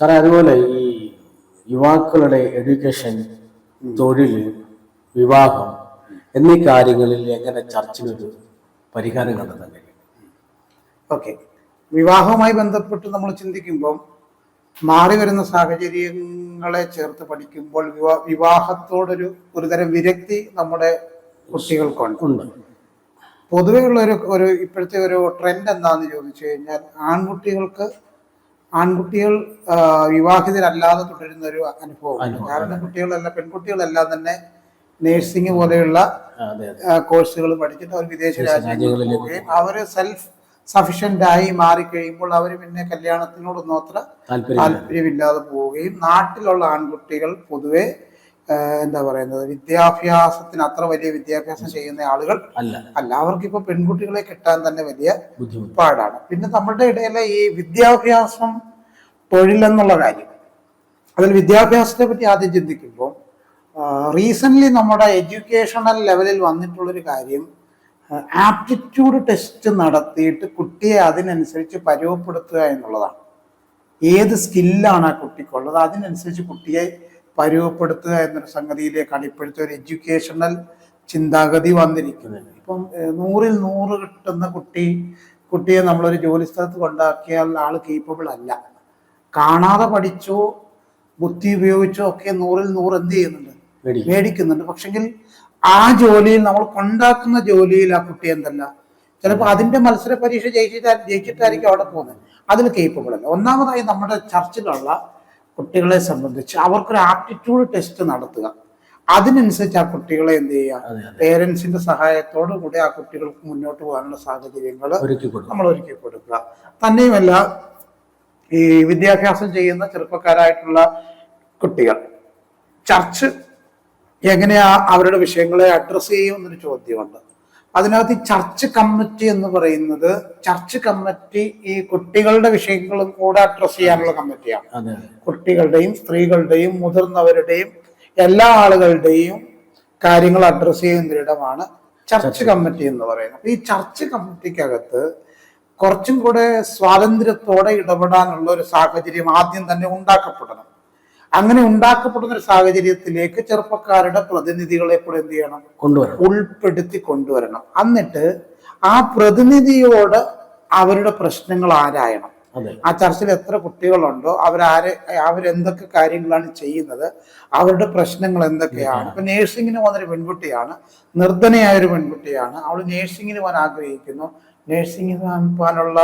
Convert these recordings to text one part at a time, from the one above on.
സാറേ അതുപോലെ ഈ യുവാക്കളുടെ എഡ്യൂക്കേഷൻ തൊഴിൽ വിവാഹം എന്നീ കാര്യങ്ങളിൽ എങ്ങനെ ചർച്ചിനൊരു പരിഹാരം കണ്ടെത്താൻ കഴിയും? ഓക്കെ. വിവാഹവുമായി ബന്ധപ്പെട്ട് നമ്മൾ ചിന്തിക്കുമ്പോൾ മാറി വരുന്ന സാഹചര്യങ്ങളെ ചേർത്ത് പഠിക്കുമ്പോൾ വിവാ വിവാഹത്തോടൊരു ഒരുതരം വിരക്തി നമ്മുടെ കുട്ടികൾക്കുണ്ട്. ഉണ്ട്. പൊതുവെയുള്ള ഒരു ഒരു ഇപ്പോഴത്തെ ഒരു ട്രെൻഡ് എന്താണെന്ന് ചോദിച്ചു കഴിഞ്ഞാൽ ആൺകുട്ടികൾക്ക് ആൺകുട്ടികൾ വിവാഹിതരല്ലാതെ തുടരുന്ന ഒരു അനുഭവം. കാരണം കുട്ടികളെല്ലാം പെൺകുട്ടികളെല്ലാം തന്നെ നേഴ്സിംഗ് പോലെയുള്ള കോഴ്സുകൾ പഠിച്ചിട്ട് അവർ വിദേശ രാജ്യങ്ങളിൽ പോവുകയും അവർ സെൽഫ് സഫിഷ്യന്റ് ആയി മാറിക്കഴിയുമ്പോൾ അവർ പിന്നെ കല്യാണത്തിനോടൊന്നും അത്ര താല്പര്യം താല്പര്യമില്ലാതെ പോവുകയും നാട്ടിലുള്ള ആൺകുട്ടികൾ പൊതുവെ എന്താ പറയുന്നത് വിദ്യാഭ്യാസത്തിന് അത്ര വലിയ വിദ്യാഭ്യാസം ചെയ്യുന്ന ആളുകൾ അല്ല. അല്ല. അവർക്ക് ഇപ്പൊ പെൺകുട്ടികളെ കിട്ടാൻ തന്നെ വലിയ പാടാണ്. പിന്നെ നമ്മുടെ ഇടയിലെ ഈ വിദ്യാഭ്യാസം തൊഴിലെന്നുള്ള കാര്യം. അതിൽ വിദ്യാഭ്യാസത്തെ പറ്റി ആദ്യം ചിന്തിക്കുമ്പോൾ റീസെന്റ് നമ്മുടെ എഡ്യൂക്കേഷണൽ ലെവലിൽ വന്നിട്ടുള്ളൊരു കാര്യം ആപ്റ്റിറ്റ്യൂഡ് ടെസ്റ്റ് നടത്തിയിട്ട് കുട്ടിയെ അതിനനുസരിച്ച് പരുവപ്പെടുത്തുക എന്നുള്ളതാണ്. ഏത് സ്കില്ലാണ് ആ കുട്ടിക്കുള്ളത്? അതിനനുസരിച്ച് കുട്ടിയെ പരുവപ്പെടുത്തുക എന്നൊരു സംഗതിയിലേക്കാണ് ഇപ്പോഴത്തെ ഒരു എഡ്യൂക്കേഷണൽ ചിന്താഗതി വന്നിരിക്കുന്നത്. ഇപ്പം നൂറിൽ നൂറ് കിട്ടുന്ന കുട്ടി കുട്ടിയെ നമ്മളൊരു ജോലി സ്ഥലത്ത് കൊണ്ടാക്കിയാൽ ആൾ കേപ്പബിൾ അല്ല. കാണാതെ പഠിച്ചോ ബുദ്ധി ഉപയോഗിച്ചോ ഒക്കെ നൂറിൽ നൂറ് എന്ത് ചെയ്യുന്നുണ്ട്? മേടിക്കും. മേടിക്കുന്നുണ്ട്. പക്ഷെങ്കിൽ ആ ജോലിയിൽ നമ്മൾ കൊണ്ടാക്കുന്ന ജോലിയിൽ ആ കുട്ടി എന്തല്ല? ചിലപ്പോൾ അതിന്റെ മത്സര പരീക്ഷ ജയിച്ചിട്ട് ജയിച്ചിട്ടായിരിക്കും അവിടെ പോകുന്നത്. അതിൽ കേപ്പബിൾ അല്ല. ഒന്നാമതായി നമ്മുടെ ചർച്ചിലുള്ള കുട്ടികളെ സംബന്ധിച്ച് അവർക്കൊരു ആപ്റ്റിറ്റ്യൂഡ് ടെസ്റ്റ് നടത്തുക. അതിനനുസരിച്ച് ആ കുട്ടികളെ എന്ത് ചെയ്യുക? പേരൻസിന്റെ സഹായത്തോടു കൂടി ആ കുട്ടികൾക്ക് മുന്നോട്ട് പോകാനുള്ള സാഹചര്യങ്ങൾ നമ്മൾ ഒരുക്കി കൊടുക്കുക. തന്നെയുമല്ല ഈ വിദ്യാഭ്യാസം ചെയ്യുന്ന ചെറുപ്പക്കാരായിട്ടുള്ള കുട്ടികൾ ചർച്ച് എങ്ങനെയാ അവരുടെ വിഷയങ്ങളെ അഡ്രസ്സ് ചെയ്യും എന്നൊരു ചോദ്യമുണ്ട്. അതിനകത്ത് ഈ ചർച്ച് കമ്മിറ്റി എന്ന് പറയുന്നത് ചർച്ച് കമ്മിറ്റി ഈ കുട്ടികളുടെ വിഷയങ്ങളും കൂടെ അഡ്രസ് ചെയ്യാനുള്ള കമ്മിറ്റിയാണ്. കുട്ടികളുടെയും സ്ത്രീകളുടെയും മുതിർന്നവരുടെയും എല്ലാ ആളുകളുടെയും കാര്യങ്ങൾ അഡ്രസ് ചെയ്യുന്നൊരിടമാണ് ചർച്ച്. കമ്മിറ്റി എന്ന് പറയുന്നത്. ഈ ചർച്ച് കമ്മിറ്റിക്കകത്ത് കുറച്ചും കൂടെ സ്വാതന്ത്ര്യത്തോടെ ഇടപെടാനുള്ള ഒരു സാഹചര്യം ആദ്യം തന്നെ ഉണ്ടാക്കപ്പെടണം. അങ്ങനെ ഉണ്ടാക്കപ്പെടുന്ന ഒരു സാഹചര്യത്തിലേക്ക് ചെറുപ്പക്കാരുടെ പ്രതിനിധികളെ കൂടെ എന്ത് ചെയ്യണം? കൊണ്ടുവരണം. ഉൾപ്പെടുത്തി കൊണ്ടുവരണം. എന്നിട്ട് ആ പ്രതിനിധിയോട് അവരുടെ പ്രശ്നങ്ങൾ ആരായണം? ആ ചർച്ചിൽ എത്ര കുട്ടികളുണ്ടോ? അവരാരെ അവരെന്തൊക്കെ കാര്യങ്ങളാണ് ചെയ്യുന്നത്? അവരുടെ പ്രശ്നങ്ങൾ എന്തൊക്കെയാണ്? ഇപ്പൊ നേഴ്സിങ്ങിന് പോകുന്നൊരു പെൺകുട്ടിയാണ്. നിർധനയായ ഒരു പെൺകുട്ടിയാണ്. അവൾ നേഴ്സിങ്ങിന് പോകാൻ ആഗ്രഹിക്കുന്നു. നേഴ്സിങ്ങിന് പോകാനുള്ള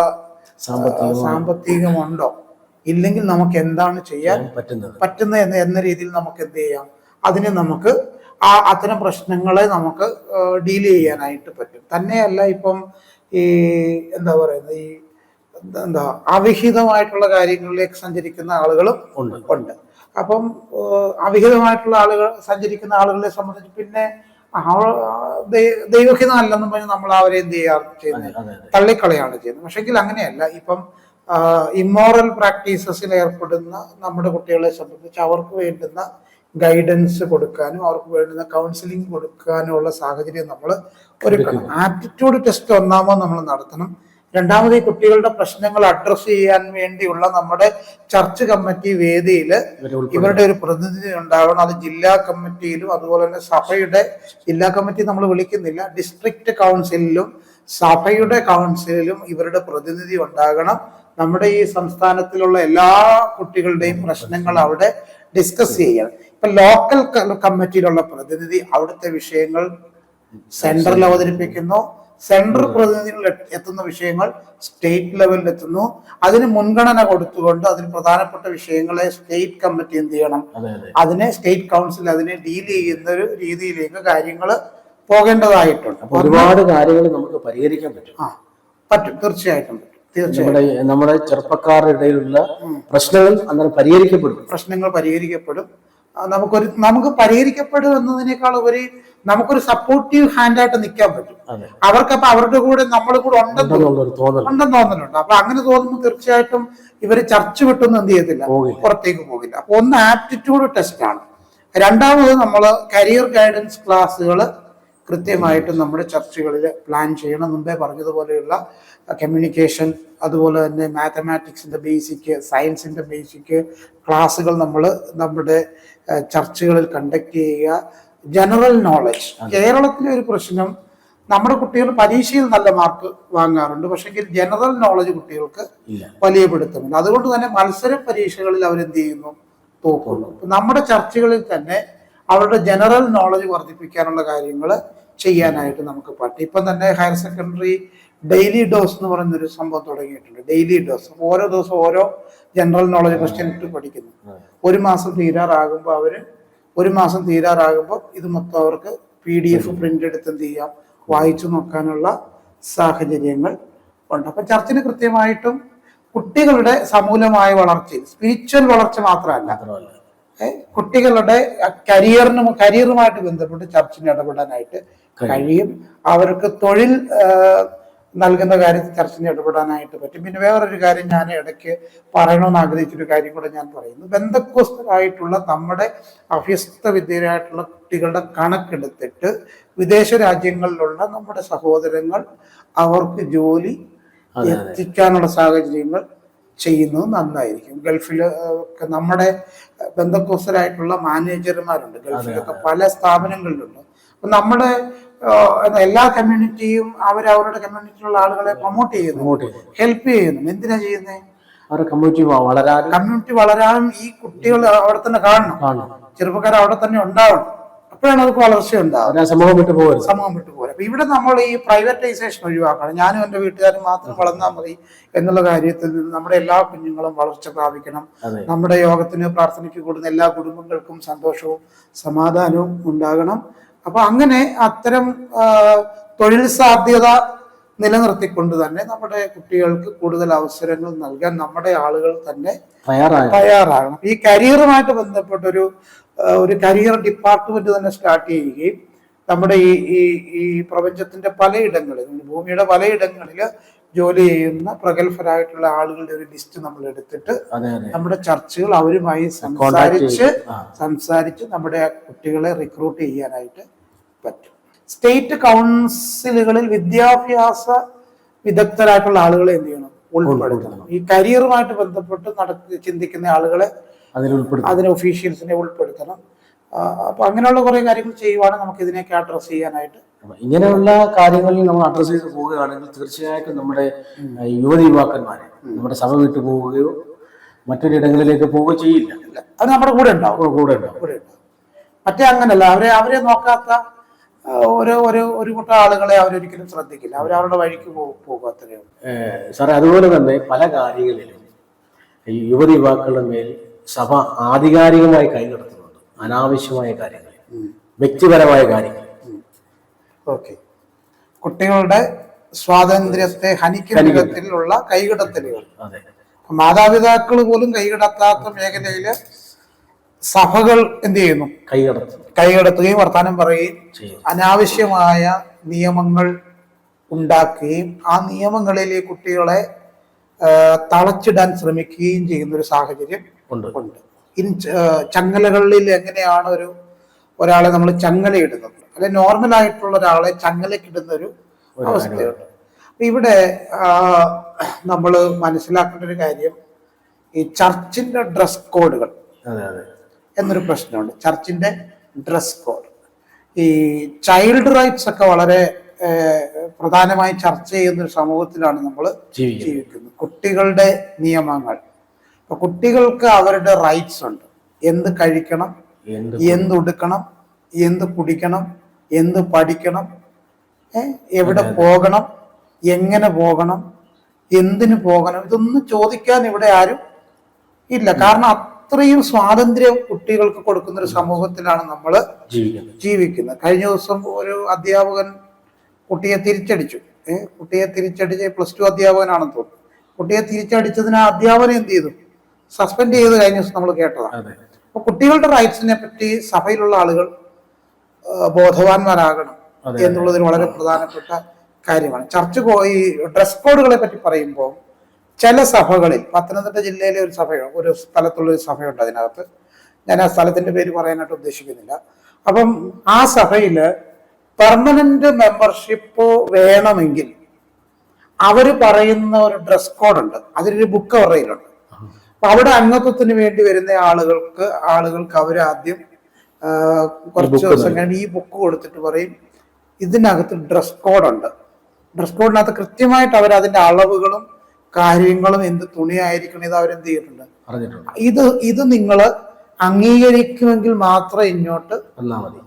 സാമ്പത്തികം സാമ്പത്തികമുണ്ടോ? ഇല്ലെങ്കിൽ നമുക്ക് എന്താണ് ചെയ്യാൻ പറ്റുന്നത്? പറ്റുന്നത് എന്ന എന്ന രീതിയിൽ നമുക്ക് എന്ത് ചെയ്യാം? അതിനെ നമുക്ക് ആ അത്തരം പ്രശ്നങ്ങളെ നമുക്ക് ഡീൽ ചെയ്യാനായിട്ട് പറ്റും. തന്നെയല്ല ഇപ്പം ഈ എന്താ പറയുന്നത്? ഈ എന്താ- അവിഹിതമായിട്ടുള്ള കാര്യങ്ങളിലേക്ക് സഞ്ചരിക്കുന്ന ആളുകളും ഉണ്ട്. ഉണ്ട്. അപ്പം അവിഹിതമായിട്ടുള്ള ആളുകൾ സഞ്ചരിക്കുന്ന ആളുകളെ സംബന്ധിച്ച് പിന്നെ ദൈവഹിതമല്ലെന്നും ദൈ- ദൈവഹിതം അല്ലെന്നും പറഞ്ഞ് നമ്മൾ അവരെ എന്ത് ചെയ്യാറ് ചെയ്യുന്നത്? തള്ളിക്കളയാണ് ചെയ്യുന്നത്. പക്ഷെങ്കിൽ അങ്ങനെയല്ല. ഇപ്പം ഇമ്മോറൽ പ്രാക്ടീസസിൽ ഏർപ്പെടുന്ന നമ്മുടെ കുട്ടികളെ സംബന്ധിച്ച് അവർക്ക് വേണ്ടുന്ന ഗൈഡൻസ് കൊടുക്കാനും അവർക്ക് വേണ്ടുന്ന കൗൺസിലിംഗ് കൊടുക്കാനുമുള്ള സാഹചര്യം നമ്മൾ ഒരുക്കണം. ആപ്റ്റിറ്റ്യൂഡ് ടെസ്റ്റ് ഒന്നാമോ നമ്മൾ നടത്തണം. രണ്ടാമത് ഈ കുട്ടികളുടെ പ്രശ്നങ്ങൾ അഡ്രസ്സ് ചെയ്യാൻ വേണ്ടിയുള്ള നമ്മുടെ ചർച്ച് കമ്മിറ്റി വേദിയിൽ ഇവരുടെ ഒരു പ്രതിനിധി ഉണ്ടാവണം. അത് ജില്ലാ കമ്മിറ്റിയിലും അതുപോലെ തന്നെ സഭയുടെ ജില്ലാ കമ്മിറ്റി നമ്മൾ വിളിക്കുന്നില്ല. ഡിസ്ട്രിക്ട് കൗൺസിലിലും സഭയുടെ കൗൺസിലിലും ഇവരുടെ പ്രതിനിധി ഉണ്ടാകണം. നമ്മുടെ ഈ സംസ്ഥാനത്തിലുള്ള എല്ലാ കുട്ടികളുടെയും പ്രശ്നങ്ങൾ അവിടെ ഡിസ്കസ് ചെയ്യണം. ഇപ്പൊ ലോക്കൽ കമ്മിറ്റിയിലുള്ള പ്രതിനിധി അവിടുത്തെ വിഷയങ്ങൾ സെൻട്രൽ അവതരിപ്പിക്കുന്നു. സെൻട്രൽ പ്രതിനിധികൾ എത്ത് എത്തുന്ന വിഷയങ്ങൾ സ്റ്റേറ്റ് ലെവലിൽ എത്തുന്നു. അതിന് മുൻഗണന കൊടുത്തുകൊണ്ട് അതിന് പ്രധാനപ്പെട്ട വിഷയങ്ങളെ സ്റ്റേറ്റ് കമ്മിറ്റി എന്ത് ചെയ്യണം? അതെ അതെ. അതിനെ സ്റ്റേറ്റ് കൗൺസിൽ അതിനെ ഡീൽ ചെയ്യുന്ന ഒരു രീതിയിലേക്ക് കാര്യങ്ങൾ പോകേണ്ടതായിട്ടുണ്ട്. ഒരുപാട് കാര്യങ്ങൾ നമുക്ക് പരിഹരിക്കാൻ പറ്റും. ആ പറ്റും. തീർച്ചയായിട്ടും നമ്മുടെ നമ്മുടെ ചെറുപ്പക്കാരുടെ ഇടയിലുള്ള പ്രശ്നങ്ങൾ അന്നേരം പരിഹരിക്കപ്പെടും. പ്രശ്നങ്ങൾ പരിഹരിക്കപ്പെടും. നമുക്കൊരു നമുക്ക് പരിഹരിക്കപ്പെടും എന്നതിനേക്കാൾ ഒരു നമുക്കൊരു സപ്പോർട്ടീവ് ഹാൻഡായിട്ട് നിൽക്കാൻ പറ്റും. അവർക്കപ്പൊ അവരുടെ കൂടെ നമ്മൾ കൂടെ ഉണ്ടെന്ന് ഉണ്ടെന്ന് തോന്നലുണ്ട്. അപ്പൊ അങ്ങനെ തോന്നുമ്പോൾ തീർച്ചയായിട്ടും ഇവർ ചർച്ച വിട്ടൊന്നും എന്ത് ചെയ്യത്തില്ല. പുറത്തേക്ക് പോകില്ല. അപ്പൊ ഒന്ന് ആപ്റ്റിറ്റ്യൂഡ് ടെസ്റ്റ് ആണ് രണ്ടാമത് നമ്മൾ കരിയർ ഗൈഡൻസ് ക്ലാസ്സുകൾ കൃത്യമായിട്ടും നമ്മുടെ ചർച്ചകളിൽ പ്ലാൻ ചെയ്യണം. മുമ്പേ പറഞ്ഞതുപോലെയുള്ള കമ്മ്യൂണിക്കേഷൻ അതുപോലെ തന്നെ മാത്തമാറ്റിക്സിന്റെ ബേസിക് സയൻസിന്റെ ബേസിക് ക്ലാസ്സുകൾ നമ്മൾ നമ്മുടെ ചർച്ചകളിൽ കണ്ടക്ട് ചെയ്യുക. ജനറൽ നോളജ് കേരളത്തിലെ ഒരു പ്രശ്നം നമ്മുടെ കുട്ടികൾ പരീക്ഷയിൽ നല്ല മാർക്ക് വാങ്ങാറുണ്ട്. പക്ഷെങ്കിൽ ജനറൽ നോളജ് കുട്ടികൾക്ക് വലിയ പിടുത്തമില്ല. അതുകൊണ്ട് തന്നെ മത്സര പരീക്ഷകളിൽ അവരെന്ത് ചെയ്യുന്നു? തോക്കുള്ളൂ. നമ്മുടെ ചർച്ചകളിൽ തന്നെ അവരുടെ ജനറൽ നോളജ് വർദ്ധിപ്പിക്കാനുള്ള കാര്യങ്ങൾ ചെയ്യാനായിട്ട് നമുക്ക് പറ്റും. ഇപ്പം തന്നെ ഹയർ സെക്കൻഡറി ഡെയിലി ഡോസ് എന്ന് പറയുന്നൊരു സംഭവം തുടങ്ങിയിട്ടുണ്ട്. ഡെയിലി ഡോസ് ഓരോ ദിവസം ഓരോ ജനറൽ നോളജ് ക്വസ്റ്റ്യൻ ഇട്ട് പഠിക്കുന്നു. ഒരു മാസം തീരാറാകുമ്പോൾ അവർ ഒരു മാസം തീരാറാകുമ്പോൾ ഇത് മൊത്തം അവർക്ക് പി ഡി എഫ് പ്രിന്റ് എടുത്ത് എന്ത് ചെയ്യാം? വായിച്ചു നോക്കാനുള്ള സാഹചര്യങ്ങൾ ഉണ്ട്. അപ്പം ചർച്ചിന് കൃത്യമായിട്ടും കുട്ടികളുടെ സമൂലമായ വളർച്ചയിൽ സ്പിരിച്വൽ വളർച്ച മാത്രമല്ല. കുട്ടികളുടെ കരിയറിനും കരിയറുമായിട്ട് ബന്ധപ്പെട്ട് ചർച്ചിന് ഇടപെടാനായിട്ട് കഴിയും. അവർക്ക് തൊഴിൽ നൽകുന്ന കാര്യത്തിൽ ചർച്ചിന് ഇടപെടാനായിട്ട് പറ്റും. പിന്നെ വേറൊരു കാര്യം ഞാൻ ഇടയ്ക്ക് പറയണമെന്ന് ആഗ്രഹിച്ചൊരു കാര്യം കൂടെ ഞാൻ പറയുന്നു. ബന്ധക്കോസ്തരായിട്ടുള്ള നമ്മുടെ അഭ്യസ്ത വിദ്യരായിട്ടുള്ള കുട്ടികളുടെ കണക്കെടുത്തിട്ട് വിദേശ രാജ്യങ്ങളിലുള്ള നമ്മുടെ സഹോദരങ്ങൾ അവർക്ക് ജോലി എത്തിക്കാനുള്ള സാഹചര്യങ്ങൾ ചെയ്യുന്നത് നന്നായിരിക്കും. ഗൾഫിൽ ഒക്കെ നമ്മുടെ ബന്ധക്കോസരായിട്ടുള്ള മാനേജർമാരുണ്ട്. ഗൾഫിലൊക്കെ പല സ്ഥാപനങ്ങളിലുണ്ട്. അപ്പൊ നമ്മുടെ എല്ലാ കമ്മ്യൂണിറ്റിയും അവരവരുടെ കമ്മ്യൂണിറ്റിയിലുള്ള ആളുകളെ പ്രൊമോട്ട് ചെയ്യുന്നു. ഹെൽപ്പ് ചെയ്യുന്നു. എന്തിനാ ചെയ്യുന്നത് അവരുടെ കമ്മ്യൂണിറ്റി വളരാനും കമ്മ്യൂണിറ്റി വളരാനും ഈ കുട്ടികൾ അവിടെ തന്നെ കാണണം. കാണണം. ചെറുപ്പക്കാർ അവിടെ തന്നെ ഉണ്ടാവണം. അപ്പോഴാണ് അവർക്ക് വളർച്ച ഉണ്ടാവുക. സമൂഹം വിട്ടു പോകരുത്. സമൂഹം വിട്ടുപോലെ അപ്പൊ ഇവിടെ നമ്മൾ ഈ പ്രൈവറ്റൈസേഷൻ ഒഴിവാക്കണം. ഞാനും എന്റെ വീട്ടുകാരും മാത്രം വളർന്നാൽ മതി എന്നുള്ള കാര്യത്തിൽ നിന്ന് നമ്മുടെ എല്ലാ കുഞ്ഞുങ്ങളും വളർച്ച പ്രാപിക്കണം. നമ്മുടെ യോഗത്തിന് പ്രാർത്ഥനയ്ക്ക് കൂടുന്ന എല്ലാ കുടുംബങ്ങൾക്കും സന്തോഷവും സമാധാനവും ഉണ്ടാകണം. അപ്പൊ അങ്ങനെ അത്തരം തൊഴിൽ സാധ്യത നിലനിർത്തിക്കൊണ്ട് തന്നെ നമ്മുടെ കുട്ടികൾക്ക് കൂടുതൽ അവസരങ്ങൾ നൽകാൻ നമ്മുടെ ആളുകൾ തന്നെ തയ്യാറാകണം. ഈ കരിയറുമായിട്ട് ബന്ധപ്പെട്ടൊരു ഒരു കരിയർ ഡിപ്പാർട്ട്മെന്റ് തന്നെ സ്റ്റാർട്ട് ചെയ്യുകയും നമ്മുടെ ഈ ഈ ഈ പ്രപഞ്ചത്തിന്റെ പലയിടങ്ങളിൽ ഭൂമിയുടെ പലയിടങ്ങളിൽ ജോലി ചെയ്യുന്ന പ്രഗത്ഭരായിട്ടുള്ള ആളുകളുടെ ഒരു ലിസ്റ്റ് നമ്മൾ എടുത്തിട്ട് നമ്മുടെ ചർച്ചകൾ അവരുമായി സംസാരിച്ച് സംസാരിച്ച് നമ്മുടെ കുട്ടികളെ റിക്രൂട്ട് ചെയ്യാനായിട്ട് പറ്റും. സ്റ്റേറ്റ് കൗൺസിലുകളിൽ വിദ്യാഭ്യാസ വിദഗ്ധരായിട്ടുള്ള ആളുകളെ എന്ത് ചെയ്യണം? ഉൾപ്പെടുത്തണം. ഈ കരിയറുമായിട്ട് ബന്ധപ്പെട്ട് നട ചിന്തിക്കുന്ന ആളുകളെ അതിന് ഒഫീഷ്യൽസിനെ ഉൾപ്പെടുത്തണം. അപ്പോൾ അപ്പൊ അങ്ങനെയുള്ള കുറേ കാര്യങ്ങൾ ചെയ്യുവാണെങ്കിൽ നമുക്ക് ഇതിനെയൊക്കെ അഡ്രസ് ചെയ്യാനായിട്ട് ഇങ്ങനെയുള്ള കാര്യങ്ങളിൽ നമ്മൾ അഡ്രസ്സ് ചെയ്ത് പോവുകയാണെങ്കിൽ തീർച്ചയായിട്ടും നമ്മുടെ യുവതി യുവാക്കന്മാരെ നമ്മുടെ സഭ വിട്ടു പോവുകയോ മറ്റൊരിടങ്ങളിലേക്ക് പോവുകയോ ചെയ്യില്ല. അത് നമ്മുടെ കൂടെ ഉണ്ടാവും. കൂടെ- ഉണ്ടാവും. കൂടെ ഉണ്ടാവും. മറ്റേ അങ്ങനല്ല. അവരെ അവരെ നോക്കാത്ത ഓരോ ഒരു ഒരു ഒരു കൂട്ടം ആളുകളെ അവരൊരിക്കലും ശ്രദ്ധിക്കില്ല. അവർ അവരുടെ വഴിക്ക് പോകും അത്രയേ സാറേ അതുപോലെ തന്നെ പല കാര്യങ്ങളിലും യുവതി യുവാക്കളുടെ മേൽ സഭ ആധികാരികമായി കൈകടത്തുന്നുണ്ട് അനാവശ്യമായ കാര്യങ്ങൾ വ്യക്തിപരമായ കാര്യങ്ങൾ ഓക്കെ. കുട്ടികളുടെ സ്വാതന്ത്ര്യത്തെ ഹനിക്കുന്ന വിധത്തിലുള്ള കൈകടത്തലുകൾ. മാതാപിതാക്കൾ പോലും കൈകടത്താത്ത മേഖലയിൽ സഭകൾ എന്ത് ചെയ്യുന്നു? കൈകടത്തും കൈകടത്തുകയും വർത്താനം പറയുകയും അനാവശ്യമായ നിയമങ്ങൾ ഉണ്ടാക്കുകയും ആ നിയമങ്ങളിൽ ഈ കുട്ടികളെ തളച്ചിടാൻ ശ്രമിക്കുകയും ചെയ്യുന്ന ഒരു സാഹചര്യം ഉണ്ട്. ഇൻ ചങ്ങലകളിൽ എങ്ങനെയാണ് ഒരു ഒരാളെ നമ്മൾ ചങ്ങലയിടുന്നത്? അല്ലെ നോർമൽ ആയിട്ടുള്ള ഒരാളെ ചങ്ങലക്കിടുന്ന ഒരു അവസ്ഥയുണ്ട്. അപ്പൊ ഇവിടെ നമ്മൾ മനസ്സിലാക്കേണ്ട ഒരു കാര്യം ഈ ചർച്ചിന്റെ ഡ്രസ് കോഡുകൾ എന്നൊരു പ്രശ്നമുണ്ട്. ചർച്ചിന്റെ ഡ്രസ് കോഡ് ഈ ചൈൽഡ് റൈറ്റ്സ് ഒക്കെ വളരെ പ്രധാനമായി ചർച്ച ചെയ്യുന്ന ഒരു സമൂഹത്തിലാണ് നമ്മൾ ജീവിക്കും ജീവിക്കുന്നത്. കുട്ടികളുടെ നിയമങ്ങൾ. അപ്പൊ കുട്ടികൾക്ക് അവരുടെ റൈറ്റ്സ് ഉണ്ട്. എന്ത് കഴിക്കണം എന്ത് എന്ത് ഉടുക്കണം എന്ത് കുടിക്കണം എന്ത് പഠിക്കണം എവിടെ പോകണം എങ്ങനെ പോകണം എന്തിനു പോകണം ഇതൊന്നും ചോദിക്കാൻ ഇവിടെ ആരും ഇല്ല. കാരണം അത്രയും സ്വാതന്ത്ര്യം കുട്ടികൾക്ക് കൊടുക്കുന്ന ഒരു സമൂഹത്തിലാണ് നമ്മൾ ജീവിക്കുന്നത്. കഴിഞ്ഞ ദിവസം ഒരു അധ്യാപകൻ കുട്ടിയെ തിരിച്ചടിച്ചു. ഏഹ് കുട്ടിയെ തിരിച്ചടിച്ച് പ്ലസ് ടു അധ്യാപകനാണെന്ന് തോന്നുന്നു. കുട്ടിയെ തിരിച്ചടിച്ചതിന് അധ്യാപനം എന്ത് ചെയ്തു? സസ്പെൻഡ് ചെയ്ത് കഴിഞ്ഞ ദിവസം നമ്മൾ കേട്ടതാണ്. അപ്പൊ കുട്ടികളുടെ റൈറ്റ്സിനെ പറ്റി സഭയിലുള്ള ആളുകൾ ബോധവാന്മാരാകണം എന്നുള്ളതിന് എന്നുള്ളതിൽ വളരെ പ്രധാനപ്പെട്ട കാര്യമാണ്. ചർച്ച് പോയി ഈ ഡ്രസ് കോഡുകളെ പറ്റി പറയുമ്പോൾ ചില സഭകളിൽ പത്തനംതിട്ട ജില്ലയിലെ ഒരു സഭ ഒരു സ്ഥലത്തുള്ള ഒരു സഭയുണ്ട് അതിനകത്ത്. ഞാൻ ആ സ്ഥലത്തിന്റെ പേര് പറയാനായിട്ട് ഉദ്ദേശിക്കുന്നില്ല. അപ്പം ആ സഭയിൽ പെർമനന്റ് മെമ്പർഷിപ്പ് വേണമെങ്കിൽ അവർ പറയുന്ന ഒരു ഡ്രസ് കോഡ് ഉണ്ട്. അതിലൊരു ബുക്ക് അവരുടെ കയ്യിലുണ്ട്. അപ്പൊ അവിടെ അംഗത്വത്തിന് വേണ്ടി വരുന്ന ആളുകൾക്ക് ആളുകൾക്ക് അവർ ആദ്യം കുറച്ച് ദിവസം കഴിഞ്ഞ് ഈ ബുക്ക് കൊടുത്തിട്ട് പറയും ഇതിനകത്ത് ഡ്രസ് കോഡുണ്ട് ഡ്രസ് കോഡിനകത്ത് കൃത്യമായിട്ട് അവർ അതിന്റെ അളവുകളും കാര്യങ്ങളും എന്ത് തുണിയായിരിക്കണം ഇത് അവരെന്ത് ചെയ്തിട്ടുണ്ട്. ഇത് ഇത് നിങ്ങൾ അംഗീകരിക്കുമെങ്കിൽ മാത്രം ഇങ്ങോട്ട്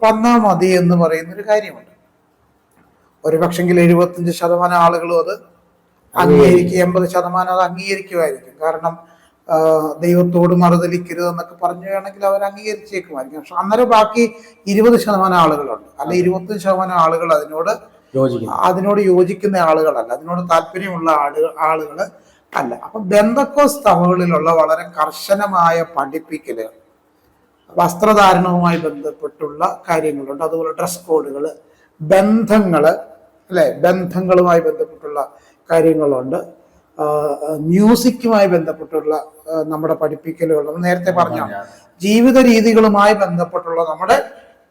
വന്നാൽ മതി. എന്ന് പറയുന്ന ഒരു കാര്യമുണ്ട്. ഒരു പക്ഷെങ്കിൽ എഴുപത്തഞ്ച് ശതമാനം ആളുകളും അത് അംഗീകരിക്കുക എൺപത് ശതമാനം അത് അംഗീകരിക്കുമായിരിക്കും. കാരണം ദൈവത്തോട് മറുതലിക്കരുത് എന്നൊക്കെ പറഞ്ഞു വേണമെങ്കിൽ അവർ അംഗീകരിച്ചേക്കുമായിരിക്കും. പക്ഷെ അന്നേരം ബാക്കി ഇരുപത് ശതമാനം ആളുകളുണ്ട്. അല്ലെ ഇരുപത്തി ശതമാനം ആളുകൾ അതിനോട് അതിനോട് യോജിക്കുന്ന ആളുകളല്ല. അതിനോട് താല്പര്യമുള്ള ആളുകൾ ആളുകൾ അല്ല. അപ്പൊ ബന്ധക്കോസ് സഭകളിലുള്ള വളരെ കർശനമായ പഠിപ്പിക്കലുകൾ വസ്ത്രധാരണവുമായി ബന്ധപ്പെട്ടുള്ള കാര്യങ്ങളുണ്ട്. അതുപോലെ ഡ്രസ് കോഡുകൾ ബന്ധങ്ങൾ അല്ലെ ബന്ധങ്ങളുമായി ബന്ധപ്പെട്ടുള്ള കാര്യങ്ങളുണ്ട്. മ്യൂസിക്കുമായി ബന്ധപ്പെട്ടുള്ള നമ്മുടെ പഠിപ്പിക്കലുകൾ നേരത്തെ പറഞ്ഞ ജീവിത രീതികളുമായി ബന്ധപ്പെട്ടുള്ള നമ്മുടെ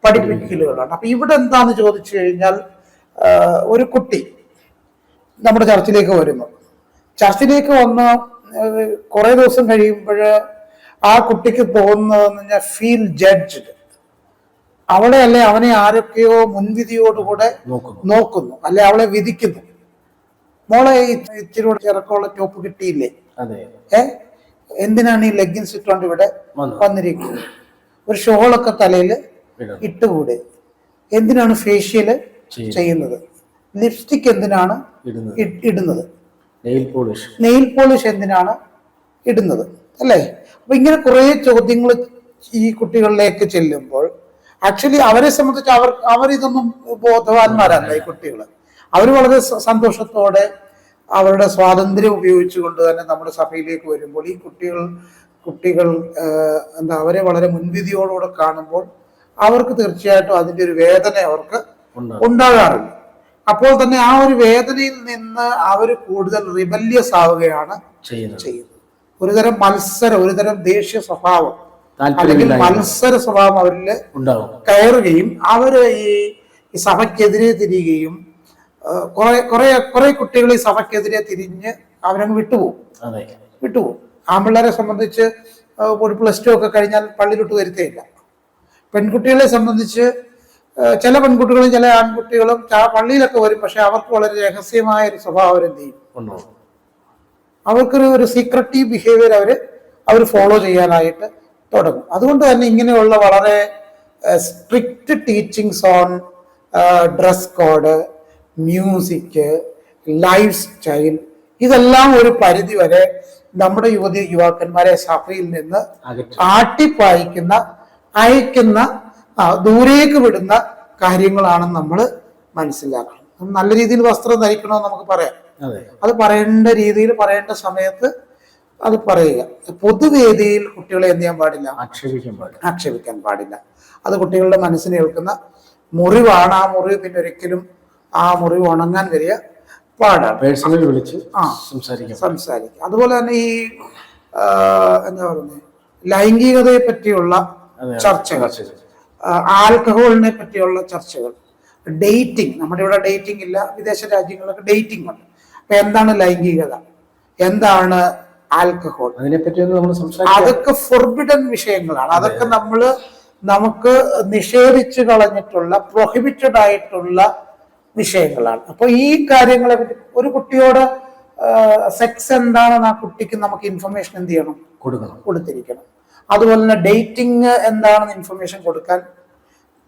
പഠിപ്പിക്കലുകളാണ്. അപ്പൊ ഇവിടെ എന്താന്ന് ചോദിച്ചു കഴിഞ്ഞാൽ ഒരു കുട്ടി നമ്മുടെ ചർച്ചിലേക്ക് വരുന്നു ചർച്ചിലേക്ക് വന്ന് കുറെ ദിവസം കഴിയുമ്പോൾ ആ കുട്ടിക്ക് തോന്നുന്നതെന്ന് പറഞ്ഞാൽ ഫീൽ ജഡ്ജ്ഡ് അവളെ അല്ലെ അവനെ ആരൊക്കെയോ മുൻവിധിയോടുകൂടെ നോക്കുന്നു. നോക്കുന്നു. അല്ലെ അവളെ വിധിക്കുന്നു. മോളെ ഇച്ചിരി ഇറക്കമുള്ള ടോപ്പ് കിട്ടിയില്ലേ? അതെ. ഏ? എന്തിനാണ് ഈ ലെഗിൻസ് ഇട്ടുകൊണ്ട് ഇവിടെ വന്നു? വന്നിരിക്കുന്നത്? ഒരു ഷോളൊക്കെ തലയിൽ. ഇട്ടുകൂടെ? എന്തിനാണ് ഫേഷ്യൽ ചെയ്യുന്നു. ചെയ്യുന്നത്? ലിപ്സ്റ്റിക് എന്തിനാണ് ഇടുന്നത്. ഇടുന്നത്? നെയിൽ പോളിഷ് നെയിൽ പോളിഷ് എന്തിനാണ് ഇടുന്നത്? അല്ലേ? അപ്പൊ ഇങ്ങനെ കുറെ ചോദ്യങ്ങൾ ഈ കുട്ടികളിലേക്ക് ചെല്ലുമ്പോൾ ആക്ച്വലി അവരെ സംബന്ധിച്ച് അവർ അവർ ഇതൊന്നും ബോധവാന്മാരല്ല ഈ കുട്ടികൾ അവർ വളരെ സന്തോഷത്തോടെ അവരുടെ സ്വാതന്ത്ര്യം ഉപയോഗിച്ചുകൊണ്ട് തന്നെ നമ്മുടെ സഭയിലേക്ക് വരുമ്പോൾ ഈ കുട്ടികൾ കുട്ടികൾ എന്താ അവരെ വളരെ മുൻവിധിയോടുകൂടെ കാണുമ്പോൾ അവർക്ക് തീർച്ചയായിട്ടും അതിന്റെ ഒരു വേദന അവർക്ക് ഉണ്ടാകാറില്ല. ഉണ്ടാകാറുണ്ട് അപ്പോൾ തന്നെ ആ ഒരു വേദനയിൽ നിന്ന് അവർ കൂടുതൽ റിബല്യസ് ആവുകയാണ് ചെയ്യുന്നത്. ഒരുതരം മത്സരം ഒരുതരം ദേഷ്യ സ്വഭാവം അല്ലെങ്കിൽ മത്സര സ്വഭാവം അവരിൽ കയറുകയും അവർ ഈ സഭയ്ക്കെതിരെ തിരിയുകയും കുറെ കുറെ കുറെ കുട്ടികൾ ഈ സഭയ്ക്കെതിരെ തിരിഞ്ഞ് അവരങ്ങ് വിട്ടുപോകും. വിട്ടുപോകും. ആൺപിള്ളേരെ സംബന്ധിച്ച് ഒരു പ്ലസ് ടു ഒക്കെ കഴിഞ്ഞാൽ പള്ളിയിലോട്ട് വരുത്തേയില്ല. പെൺകുട്ടികളെ സംബന്ധിച്ച് ചില പെൺകുട്ടികളും ചില ആൺകുട്ടികളും പള്ളിയിലൊക്കെ വരും പക്ഷെ അവർക്ക് വളരെ രഹസ്യമായ ഒരു സ്വഭാവം അവരെന്ത് ചെയ്യും? അവർക്കൊരു ഒരു സീക്രട്ടീവ് ബിഹേവിയർ അവർ അവർ ഫോളോ ചെയ്യാനായിട്ട് തുടങ്ങും. അതുകൊണ്ട് തന്നെ ഇങ്ങനെയുള്ള വളരെ strict teachings on dress code music lifestyle ഇതെല്ലാം ഒരു പരിധി വരെ നമ്മുടെ യുവതി യുവാക്കന്മാരെ സഭയിൽ നിന്ന് ആട്ടിപ്പായിക്കുന്ന അയക്കുന്ന ദൂരേക്ക് വിടുന്ന കാര്യങ്ങളാണ് നമ്മൾ മനസ്സിലാക്കണം. നല്ല രീതിയിൽ വസ്ത്രം ധരിക്കണമെന്ന് നമുക്ക് പറയാം. അത്. പറയേണ്ട രീതിയിൽ പറയേണ്ട സമയത്ത് അത് പറയുക. പൊതുവേദിയിൽ കുട്ടികളെ എന്ത് ചെയ്യാൻ പാടില്ല? ആക്ഷേപിക്കാൻ പാടില്ല. ആക്ഷേപിക്കാൻ പാടില്ല. അത് കുട്ടികളുടെ മനസ്സിന് ഏൽക്കുന്ന മുറിവാണ്. ആ മുറിവ് പിന്നെ ഒരിക്കലും ആ മുറിവ് ഉണങ്ങാൻ വരിക പാടാണ് പേഴ്സണലി വിളിച്ച് ആ. സംസാരിക്കാം സംസാരിക്കാം. അതുപോലെ തന്നെ ഈ എന്താ പറയുന്നത് ലൈംഗികതയെ പറ്റിയുള്ള. ചർച്ചകൾ. ആൽക്കഹോളിനെ പറ്റിയുള്ള ചർച്ചകൾ ഡേറ്റിംഗ് നമ്മുടെ ഇവിടെ ഡേറ്റിംഗ് ഇല്ല വിദേശ രാജ്യങ്ങളിലൊക്കെ ഡേറ്റിംഗ് ഉണ്ട്. അപ്പൊ എന്താണ് ലൈംഗികത? എന്താണ് ആൽക്കഹോൾ? അതൊക്കെ ഫോർബിഡൻ വിഷയങ്ങളാണ്. അതൊക്കെ നമ്മൾ നമുക്ക് നിഷേധിച്ചു കളഞ്ഞിട്ടുള്ള പ്രൊഹിബിറ്റഡ് ആയിട്ടുള്ള വിഷയങ്ങളാണ്. അപ്പൊ ഈ കാര്യങ്ങളെ പറ്റി ഒരു കുട്ടിയോട് സെക്സ് എന്താണെന്ന് ആ കുട്ടിക്ക് നമുക്ക് ഇൻഫർമേഷൻ എന്ത് ചെയ്യണം? കൊടുക്കണം. കൊടുത്തിരിക്കണം. അതുപോലെ തന്നെ ഡേറ്റിംഗ് എന്താണെന്ന് ഇൻഫർമേഷൻ കൊടുക്കാൻ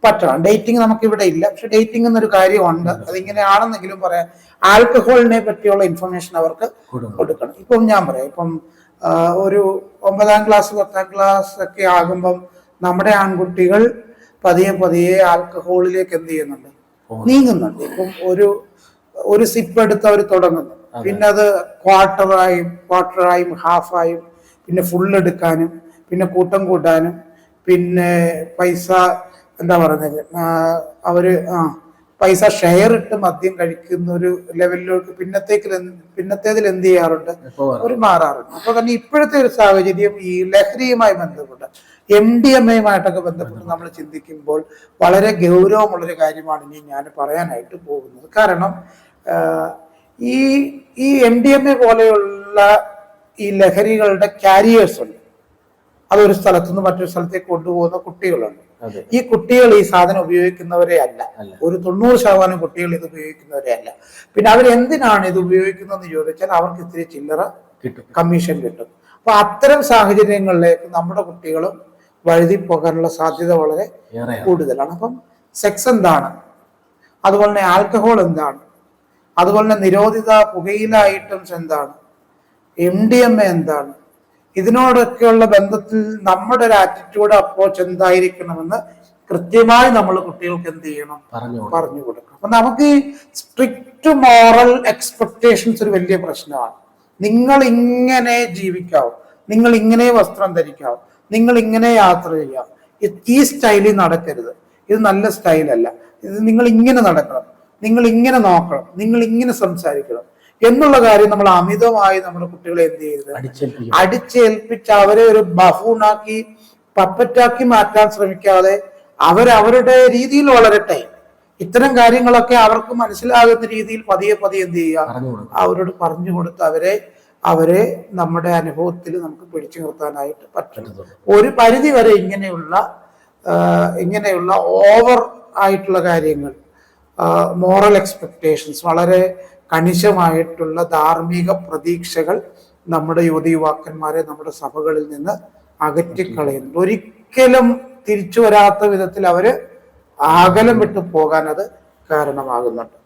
പറ്റണം. ഡേറ്റിംഗ് നമുക്ക് ഇവിടെ ഇല്ല. പക്ഷെ ഡേറ്റിംഗ് എന്നൊരു കാര്യമുണ്ട്. അതിങ്ങനെയാണെന്നെങ്കിലും പറയാം. ആൽക്കഹോളിനെ പറ്റിയുള്ള ഇൻഫർമേഷൻ അവർക്ക് കൊടുക്കണം. ഇപ്പം ഞാൻ പറയാം. ഇപ്പം ഒരു ഒമ്പതാം ക്ലാസ് പത്താം ക്ലാസ് ഒക്കെ ആകുമ്പം നമ്മുടെ ആൺകുട്ടികൾ പതിയെ പതിയെ ആൽക്കഹോളിലേക്ക് എന്ത് ചെയ്യുന്നുണ്ട്? നീങ്ങുന്നുണ്ട്. ഇപ്പം ഒരു ഒരു സിപ്പ് എടുത്ത് അവർ തുടങ്ങുന്നു. പിന്നെ അത് ക്വാർട്ടറായും ക്വാർട്ടറായും ഹാഫായും പിന്നെ ഫുൾ എടുക്കാനും പിന്നെ കൂട്ടം കൂട്ടാനും പിന്നെ പൈസ എന്താ പറയുന്നത് അവർ ആ പൈസ ഷെയർ ഇട്ട് മദ്യം കഴിക്കുന്ന ഒരു ലെവലിലേക്ക് പിന്നത്തേക്ക് പിന്നത്തേതിൽ എന്ത് ചെയ്യാറുണ്ട്? അവർ മാറാറുണ്ട്. അപ്പൊ തന്നെ ഇപ്പോഴത്തെ ഒരു സാഹചര്യം ഈ ലഹരിയുമായി ബന്ധപ്പെട്ട് എം ഡി എം എയുമായിട്ടൊക്കെ ബന്ധപ്പെട്ട് നമ്മൾ ചിന്തിക്കുമ്പോൾ വളരെ ഗൗരവമുള്ളൊരു കാര്യമാണ് ഇനി ഞാൻ പറയാനായിട്ട് പോകുന്നത്. കാരണം ഈ ഈ എം ഡി എം എ പോലെയുള്ള ഈ ലഹരികളുടെ കാരിയേഴ്സ് ഉണ്ട്. അതൊരു സ്ഥലത്തു നിന്ന് മറ്റൊരു സ്ഥലത്തേക്ക് കൊണ്ടുപോകുന്ന കുട്ടികളുണ്ട്. ഈ കുട്ടികൾ ഈ സാധനം ഉപയോഗിക്കുന്നവരെ അല്ല. ഒരു തൊണ്ണൂറ് ശതമാനം കുട്ടികൾ ഇത് ഉപയോഗിക്കുന്നവരെ അല്ല. പിന്നെ അവർ എന്തിനാണ് ഇത് ഉപയോഗിക്കുന്നതെന്ന് ചോദിച്ചാൽ അവർക്ക് ഇത്തിരി ചില്ലറ കിട്ടും. കമ്മീഷൻ കിട്ടും. അപ്പൊ അത്തരം സാഹചര്യങ്ങളിലേക്ക് നമ്മുടെ കുട്ടികളും വഴുതി പോകാനുള്ള സാധ്യത വളരെ കൂടുതലാണ്. അപ്പം സെക്സ് എന്താണ്? അതുപോലെ തന്നെ ആൽക്കഹോൾ എന്താണ്? അതുപോലെ തന്നെ നിരോധിത പുകയില ഐറ്റംസ് എന്താണ്? എം ഡി എം എ എന്താണ്? ഇതിനോടൊക്കെയുള്ള ബന്ധത്തിൽ നമ്മുടെ ഒരു ആറ്റിറ്റ്യൂഡ് അപ്രോച്ച് എന്തായിരിക്കണമെന്ന് കൃത്യമായി നമ്മൾ കുട്ടികൾക്ക് എന്ത് ചെയ്യണം? പറഞ്ഞു കൊടുക്കണം. അപ്പൊ നമുക്ക് ഈ സ്ട്രിക്റ്റ് മോറൽ എക്സ്പെക്ടേഷൻസ് ഒരു വലിയ പ്രശ്നമാണ്. നിങ്ങൾ ഇങ്ങനെ ജീവിക്കാവും. നിങ്ങൾ ഇങ്ങനെ വസ്ത്രം ധരിക്കാവൂ. നിങ്ങൾ ഇങ്ങനെ യാത്ര ചെയ്യാം. ഈ സ്റ്റൈലിൽ നടക്കരുത്. ഇത് നല്ല സ്റ്റൈലല്ല. ഇത് നിങ്ങൾ ഇങ്ങനെ നടക്കണം. നിങ്ങൾ ഇങ്ങനെ നോക്കണം. നിങ്ങൾ ഇങ്ങനെ സംസാരിക്കണം. എന്നുള്ള കാര്യം നമ്മൾ അമിതമായി നമ്മുടെ കുട്ടികളെ എന്ത് ചെയ്യരുത്? അടിച്ചേൽപ്പിച്ച് അവരെ ഒരു ബഫൂണാക്കി പപ്പറ്റാക്കി മാറ്റാൻ ശ്രമിക്കാതെ അവരവരുടെ രീതിയിൽ വളരട്ടെ. ഇത്തരം കാര്യങ്ങളൊക്കെ അവർക്ക് മനസ്സിലാകുന്ന രീതിയിൽ പതിയെ പതിയെ എന്ത് ചെയ്യുക? അവരോട് പറഞ്ഞു കൊടുത്ത് അവരെ അവരെ നമ്മുടെ അനുഭവത്തിൽ നമുക്ക് പിടിച്ചു നിർത്താനായിട്ട് പറ്റും. ഒരു പരിധി വരെ ഇങ്ങനെയുള്ള ഇങ്ങനെയുള്ള ഓവർ ആയിട്ടുള്ള കാര്യങ്ങൾ മോറൽ എക്സ്പെക്ടേഷൻസ് വളരെ കണിശമായിട്ടുള്ള ധാർമ്മിക പ്രതീക്ഷകൾ നമ്മുടെ യുവതി യുവാക്കന്മാരെ നമ്മുടെ സഭകളിൽ നിന്ന് അകറ്റിക്കളയുന്നുണ്ട്. ഒരിക്കലും തിരിച്ചു വരാത്ത വിധത്തിൽ അവർ ആകലം വിട്ടു പോകാൻ അത് കാരണമാകുന്നുണ്ട്.